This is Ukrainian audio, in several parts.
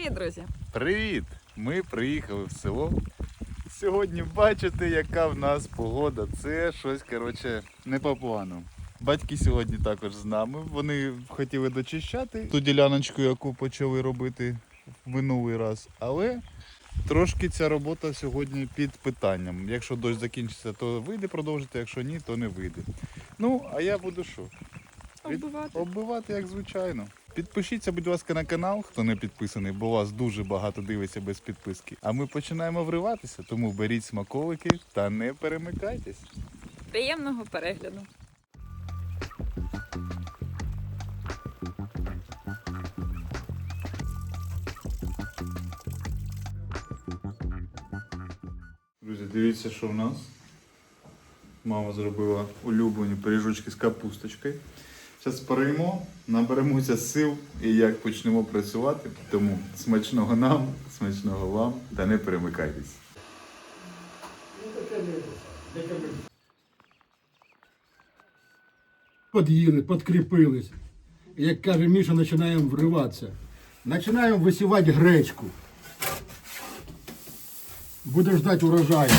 Привіт, друзі! Привіт! Ми приїхали в село. Сьогодні бачите, яка в нас погода. Це щось, коротше, не по плану. Батьки сьогодні також з нами. Вони хотіли дочищати ту діляночку, яку почали робити в минулий раз. Але трошки ця робота сьогодні під питанням. Якщо дощ закінчиться, то вийде продовжити, якщо ні, то не вийде. Ну, а я буду що? Оббивати. Оббивати, як звичайно. Підпишіться, будь ласка, на канал, хто не підписаний, бо вас дуже багато дивиться без підписки. А ми починаємо вриватися, тому беріть смаколики та не перемикайтесь. Приємного перегляду. Друзі, дивіться, що в нас. Мама зробила улюблені пиріжочки з капусточкою. Зараз переймо, наберемося сил і як почнемо працювати. Тому смачного нам, смачного вам та не перемикайтесь. Под'їли, подкріпились. І, як каже Міша, починаємо вриватися. Починаємо висівати гречку. Будемо ждати урожаю.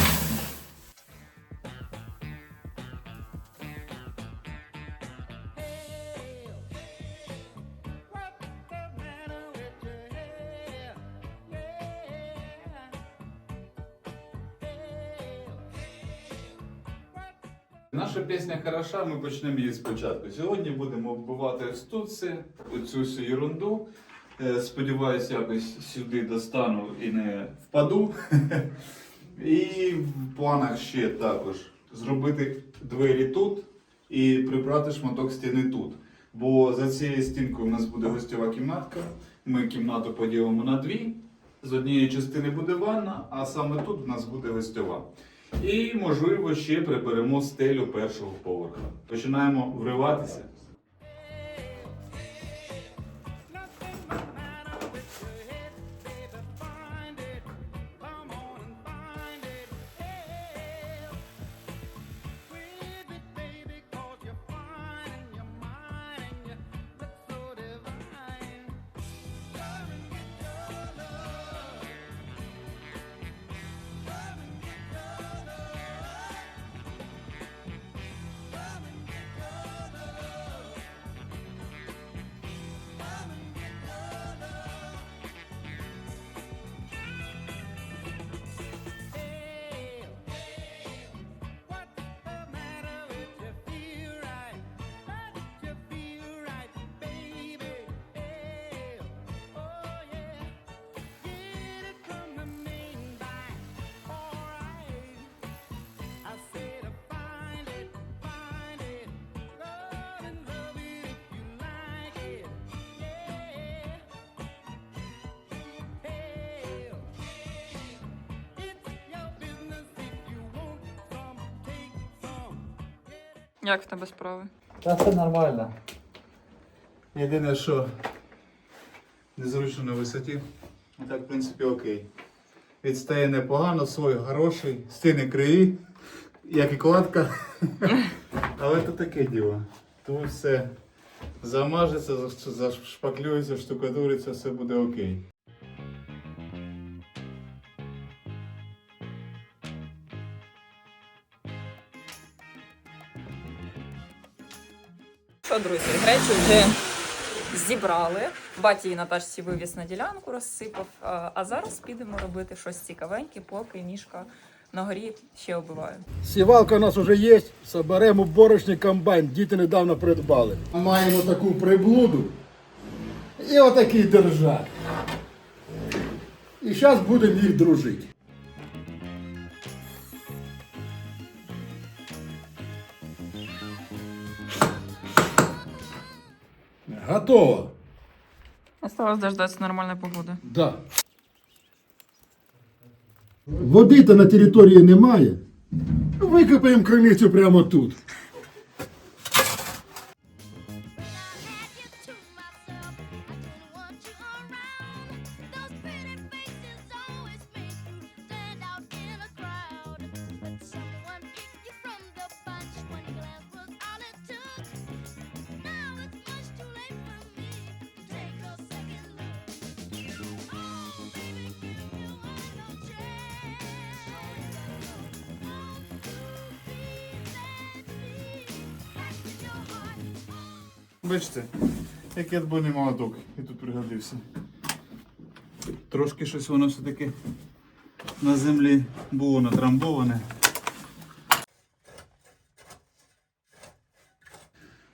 Ми почнемо її спочатку. Сьогодні будемо вбивати ось тут оцю всю ерунду. Е, Сподіваюся, якось сюди достану і не впаду. І в планах ще також зробити двері тут і прибрати шматок стіни тут. Бо за цією стінкою у нас буде гостьова кімнатка. Ми кімнату поділимо на дві. З однієї частини буде ванна, а саме тут у нас буде гостьова. І, можливо, ще приберемо стелю першого поверха. Починаємо вриватися. Як в тебе справи? Та це нормально. Єдине, що незручно на висоті. А Так, в принципі, окей. Відстає непогано, свой хороший, стіни криві, як і кладка. Але то таке діло. Тут все замажеться, зашпаклюється, штукатуриться, все буде окей. Що, друзі, гречу вже зібрали. Батя її Наташці вивіз на ділянку, розсипав. А а зараз підемо робити щось цікавеньке, поки мішка на горі ще оббиває. Сівалка у нас вже є. Соберемо борошний комбайн. Діти недавно придбали. Маємо таку приблуду. І отакий держак. І зараз будемо їх дружити. Готово. Осталось дождаться нормальної погоди. Да. Води-то на території немає. Викопаємо криницю прямо тут. Бачите, який отбойний молоток і тут пригодився. Трошки щось воно все-таки на землі було натрамбоване.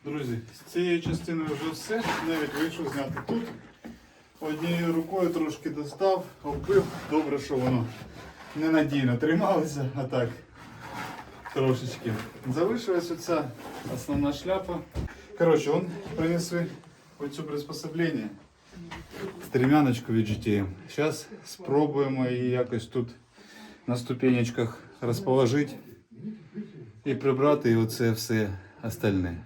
Друзі, з цієї частини вже все. Навіть вийшов зняти тут. Однією рукою трошки достав, оббив. Добре, що воно ненадійно трималося, а так трошечки. Залишилась оця основна шляпа. Коротше, он принесли оцю приспособлення. Стремяночку від GTM. Зараз спробуємо її якось тут на ступенечках розположити і прибрати оце все остальне.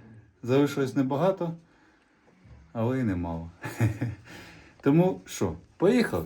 Залишилось небагато, але і немало. Тому що, поїхали?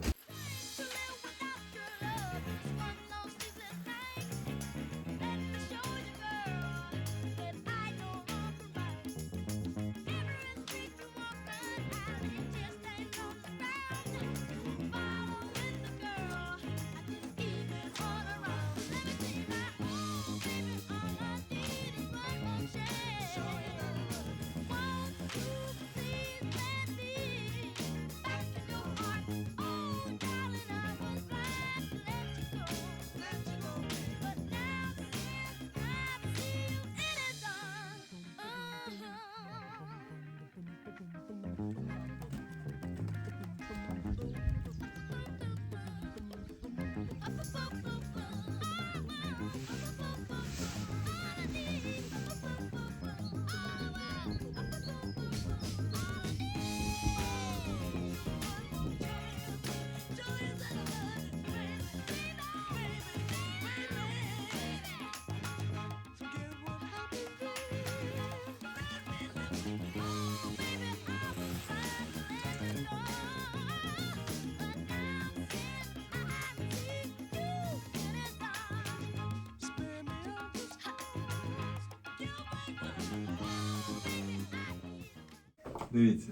Дивіться.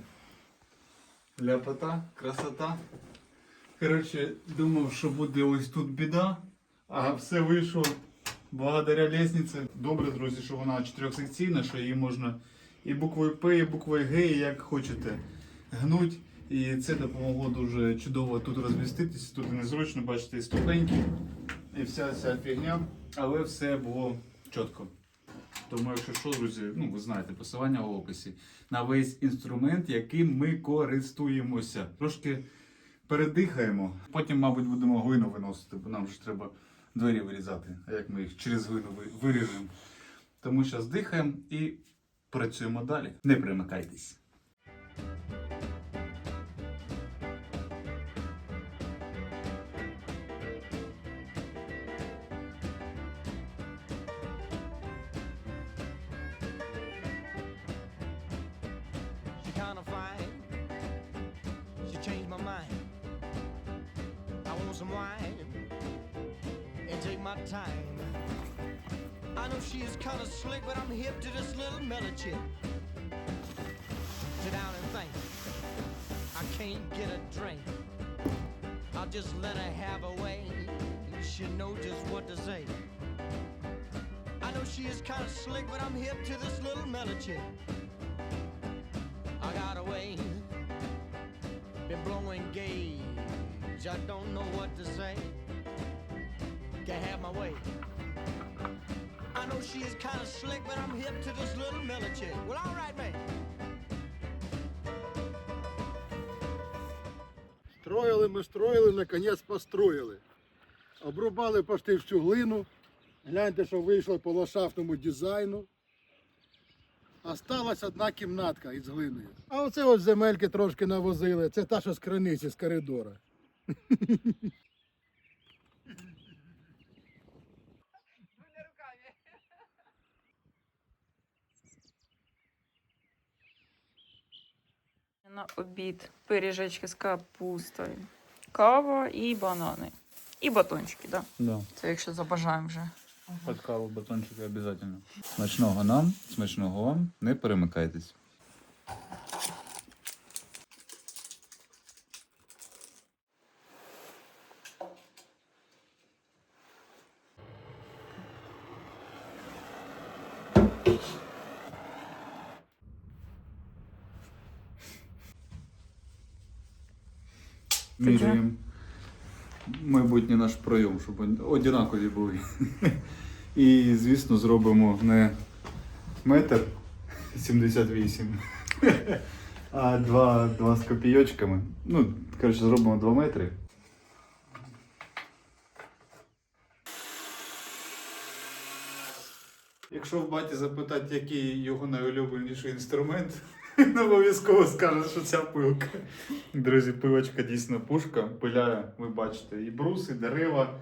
Ляпота, красота. Коротше, думав, що буде ось тут біда, а все вийшло благодаря лестниці. Добре, друзі, що вона чотирьохсекційна, що її можна і буквою П, і буквою Г, і як хочете гнуть. І це допомогло дуже чудово тут розміститись. Тут незручно, бачите, і ступеньки, і вся ця фігня, але все було чітко. Тому, якщо що, друзі, ну ви знаєте, посилання в описі на весь інструмент, яким ми користуємося. Трошки передихаємо. Потім, мабуть, будемо глину виносити, бо нам ж треба двері вирізати, а як ми їх через глину ви- виріжемо. Тому зараз дихаємо і працюємо далі. Не примикайтесь. Time. I know she is kinda slick, but I'm hip to this little mellow chick. Sit down and think. I can't get a drink. I'll just let her have her way. She know just what to say. I know she is kinda slick, but I'm hip to this little mellow chick. I got away, been blowing gauge. I don't know what to say. Can't have my way. I know she is kind of slick, but I'm hip to this little Miller chick. Well, all right, man. Строїли ми, строїли, наконець построїли. Обрубали почти всю глину. Гляньте, що вийшло по ландшафтному дизайну. Осталась одна кімнатка із глиною. А оце ось земельки трошки навозили. Це та, що з криниці, з коридора. На обід пиріжечки з капустою, кава і банани. І батончики, так? Да? Да. Це якщо забажаємо вже. Под каву батончики обов'язково. Смачного нам, смачного вам. Не перемикайтесь. Наш щоб однакові були. І, звісно, зробимо не метр 78, а два, два з копійочками. Ну, коротше, зробимо 2 метри. Якщо в баті запитати, який його найулюбленіший інструмент, він обов'язково скаже, що ця пилка. Друзі, пилочка дійсно пушка. Пиляє, ви бачите, і бруси, і дерева.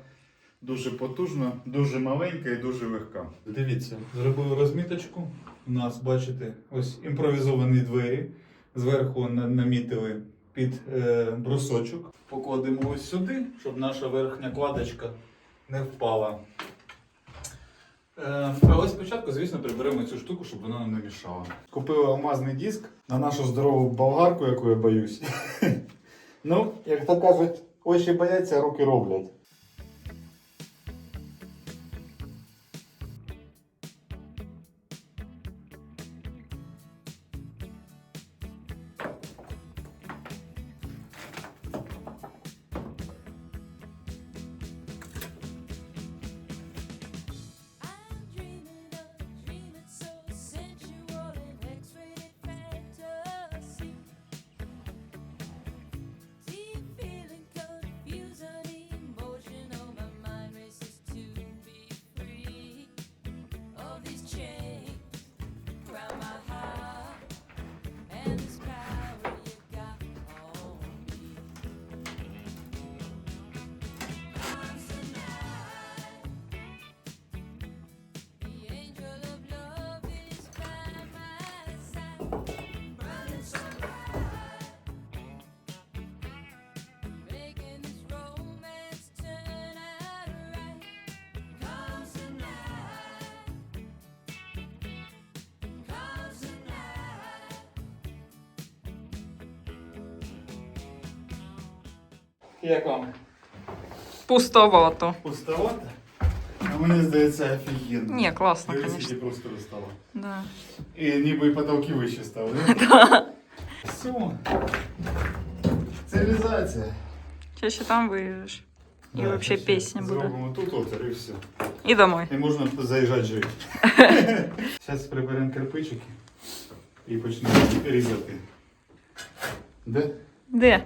Дуже потужна, дуже маленька і дуже легка. Дивіться, зробили розміточку. У нас, бачите, ось імпровізовані двері. Зверху намітили під е, брусочок. Покладемо ось сюди, щоб наша верхня кладочка не впала. Е, Але спочатку, звісно, приберемо цю штуку, щоб вона нам не мішала. Купили алмазний диск на нашу здорову болгарку, яку я боюсь. ну, як то кажуть, очі бояться, руки роблять. Як вам? Пустовато. Пустовато? А мені здається, офігенно. Ні, класно, Дивись, звісно. які просто стало. Да. І ніби і потолки вище стали, да? Все. Цивілізація. Ще ще там виїдеш. І взагалі ще пісня буде. Зробимо тут отвір і все. І домой. І можна заїжджати жити. Зараз приберемо кирпичики і почнемо різати. Де? Де?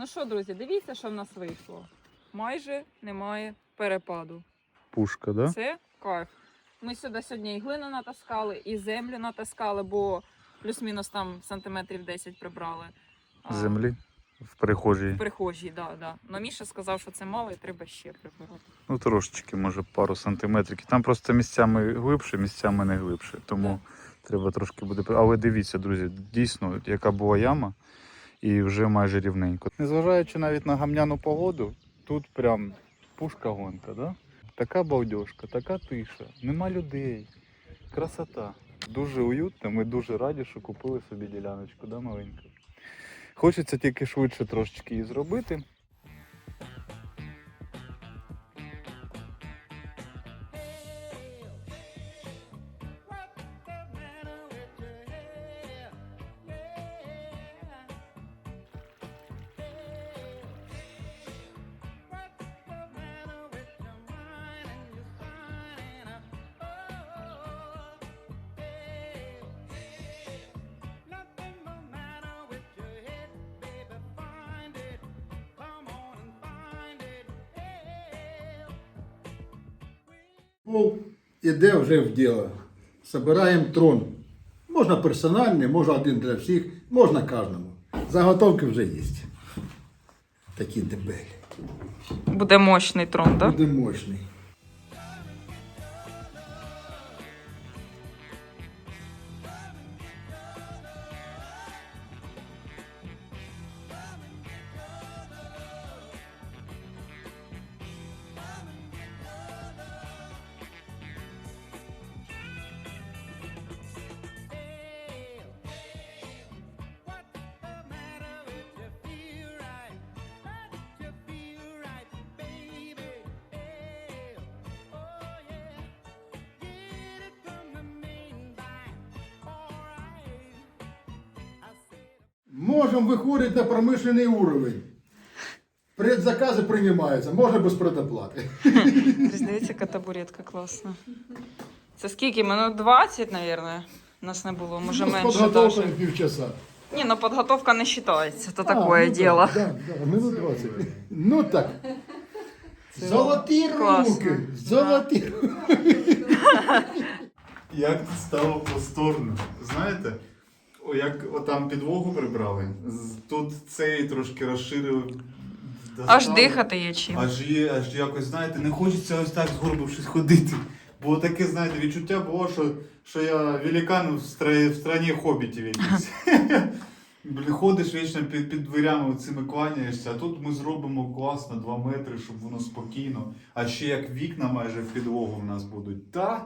Ну що, друзі, дивіться, що в нас вийшло. Майже немає перепаду. Пушка, да? Це кайф. Ми сюди сьогодні і глину натаскали, і землю натаскали, бо плюс-мінус там сантиметрів 10 прибрали. А, Землі в прихожій. В прихожій, да, да. Но Міша сказав, що це мало і треба ще прибирати. Ну, трошечки, може, пару сантиметрів. Там просто місцями глибше, місцями не глибше. Тому треба трошки буде. Але дивіться, друзі, дійсно, яка була яма, і вже майже рівненько. Незважаючи навіть на гамняну погоду, тут прям пушка гонка, да? Така балдежка, така тиша, нема людей. Красота. Дуже уютно, ми дуже раді, що купили собі діляночку, да, маленьку. Хочеться тільки швидше трошечки її зробити. Пол іде вже в діло. Собираємо трон. Можна персональний, можна один для всіх, можна кожному. Заготовки вже є. Такі дебелі. Буде мощний трон, так? Буде мощний. Можемо виходити на промишлений уровень. Предзакази приймаються, можна без предоплати. Дивіться, яка табуретка класна. Це скільки? Минут 20, мабуть, нас не було, може Ну, з менше даже. півчаса. Ні, ну підготовка не вважається, то А, такое ну, діло. Да, да, минут 20. Ну так. Золоті класно. руки! Золоті руки! Як стало просторно. Знаєте, як отам підлогу прибрали, тут цей трошки розширив. Аж дихати є чим. Аж є, аж якось, знаєте, не хочеться ось так згорбившись ходити. Бо таке, знаєте, відчуття було, що, що я великан в, стра... в страні хобітів якийсь. Блін, ходиш вічно під, під дверями цими кланяєшся, а тут ми зробимо класно 2 метри, щоб воно спокійно. А ще як вікна майже в підлогу в нас будуть. Та,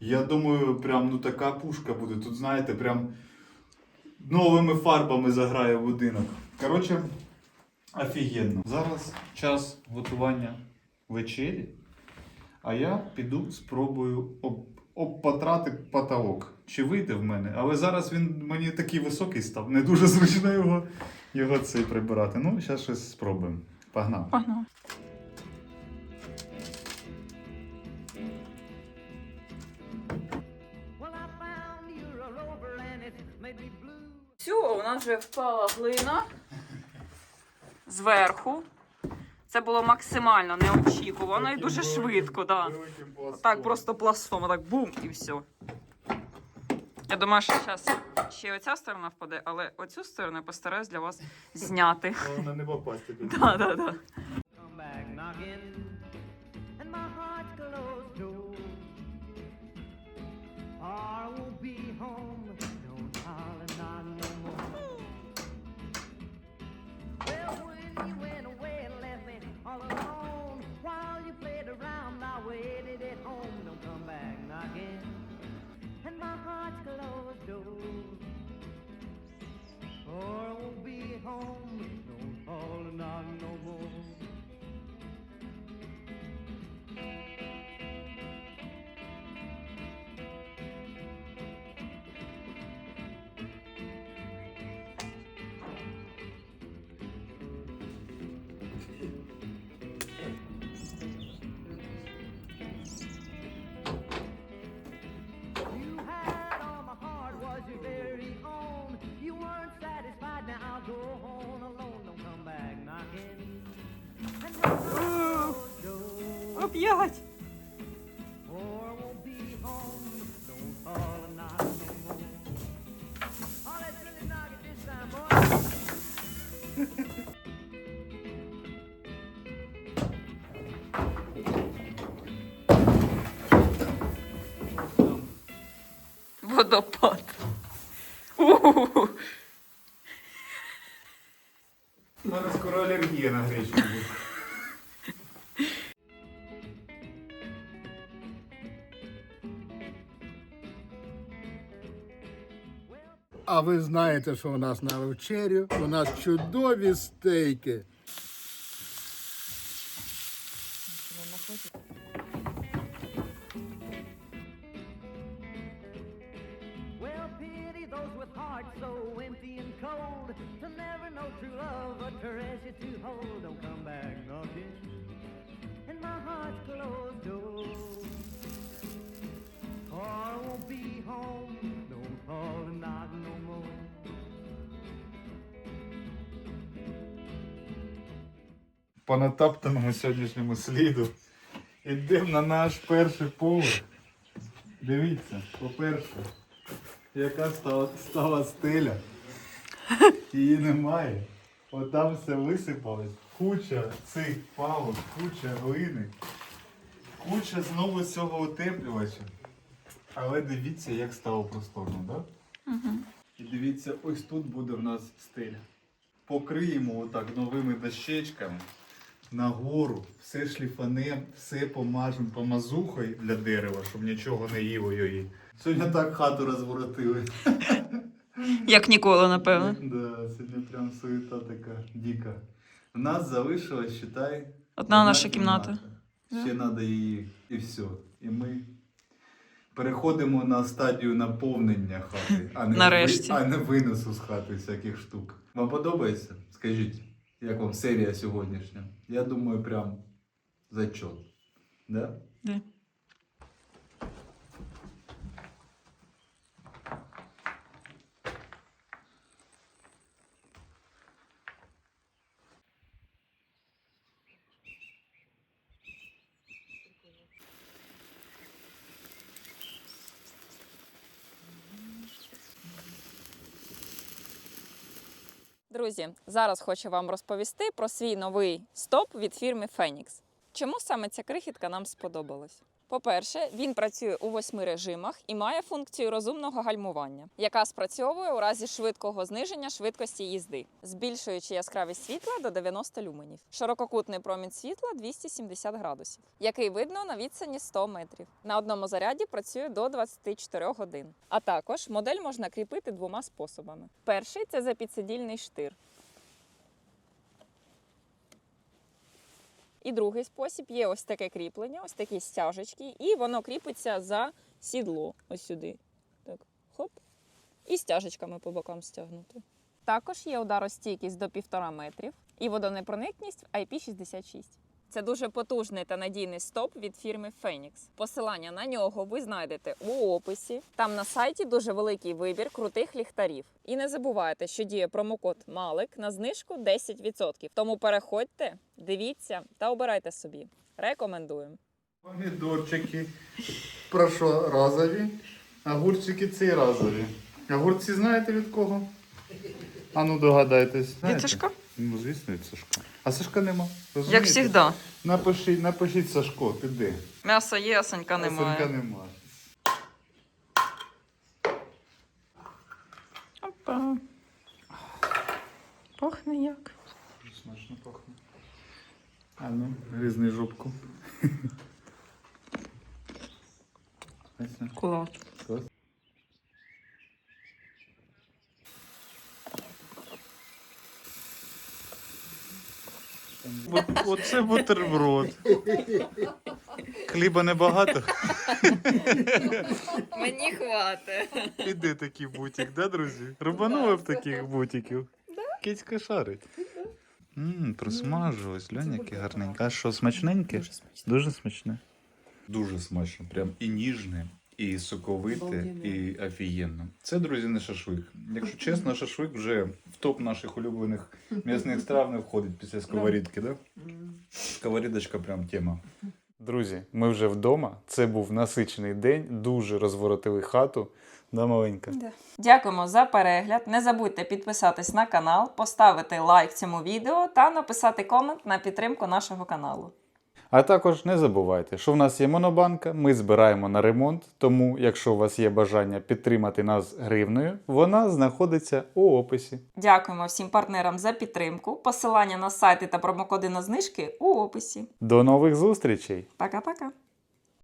я думаю, прям ну така пушка буде. Тут, знаєте, прям новими фарбами заграє будинок. Коротше, офігенно. Зараз час готування вечері. А я піду спробую об, обпатрати потолок. Чи вийде в мене? Але зараз він мені такий високий став. Не дуже зручно його, його цей прибирати. Ну, зараз щось спробуємо. Погнали. Погнали. Нас вже впала глина зверху. Це було максимально неочікувано і дуже швидко. Да. Так, просто пластом, так бум і все. Я думаю, що зараз ще оця сторона впаде, але оцю сторону я постараюсь для вас зняти. Головне не попасти туди. Да, да, go, ви знаєте, що у нас на вечерю? У нас чудові стейки. Well, pity По натоптаному сьогоднішньому сліду Йдемо на наш перший поверх. Дивіться, по-перше, яка стала, стала стеля. Її немає. Отам все висипалось. Куча цих палок, куча глини, куча знову цього утеплювача. Але дивіться, як стало просторно, так? Да? І дивіться, ось тут буде в нас стеля. Покриємо отак новими дощечками. Нагору, все шліфанем, все помажемо помазухою для дерева, щоб нічого не їло її. Сьогодні так хату розворотили. Як ніколи, напевно. Да, сьогодні прям суета така дика. У нас залишилась, считай, Одна наша кімната. Ще треба її і все. І ми переходимо на стадію наповнення хати, а не, Нарешті. ви- а не виносу з хати всяких штук. Вам подобається? Скажіть, як вам серія сьогоднішня? Я думаю, прям зачет. Да? Да. Друзі, зараз хочу вам розповісти про свій новий стоп від фірми Phoenix. Чому саме ця крихітка нам сподобалась? По-перше, він працює у восьми режимах і має функцію розумного гальмування, яка спрацьовує у разі швидкого зниження швидкості їзди, збільшуючи яскравість світла до 90 люменів. Ширококутний промінь світла 270 градусів, який видно на відстані 100 метрів. На одному заряді працює до 24 годин. А також модель можна кріпити двома способами. Перший це запідсидільний штир. І другий спосіб є ось таке кріплення, ось такі стяжечки, і воно кріпиться за сідло. Ось сюди. Так, хоп. І стяжечками по бокам стягнути. Також є ударостійкість до 1,5 метрів і водонепроникність в IP66. Це дуже потужний та надійний стоп від фірми Phoenix. Посилання на нього ви знайдете у описі. Там на сайті дуже великий вибір крутих ліхтарів. І не забувайте, що діє промокод МАЛИК на знижку 10%. Тому переходьте, дивіться та обирайте собі. Рекомендуємо. Помідорчики прошлоразові, огурчики ці разові. Огурці знаєте від кого? А ну догадайтесь. знаєте? Сашка? Ну, звісно, від Сашка. А Сашка нема. Як завжди. Напишіть, напишіть Сашко, піди. М'ясо є, а Санька А Сашка немає. нема. Опа. Пахне як. Дуже Смачно пахне. А ну, гризни жопку. Клас. Оце бутерброд. Хліба небагато. Мені хватить. Іде такий бутик, да, друзі? Рубанули б таких бутиків. Кицька шарить. Ммм, просмажилось, глянь, яке гарненьке. А що, смачненьке? Дуже смачне. Дуже смачно, прям і ніжне, і соковите, і офігенно. Це, друзі, не шашлик. Якщо чесно, шашлик вже в топ наших улюблених м'ясних страв не входить після сковорідки, да? Сковорідочка прям тема. Друзі, ми вже вдома. Це був насичений день, дуже розворотили хату. Да, маленька. Дякуємо за перегляд. Не забудьте підписатись на канал, поставити лайк цьому відео та написати комент на підтримку нашого каналу. А також не забувайте, що в нас є монобанка, ми збираємо на ремонт, тому якщо у вас є бажання підтримати нас гривною, вона знаходиться у описі. Дякуємо всім партнерам за підтримку. Посилання на сайти та промокоди на знижки у описі. До нових зустрічей! Пока-пока.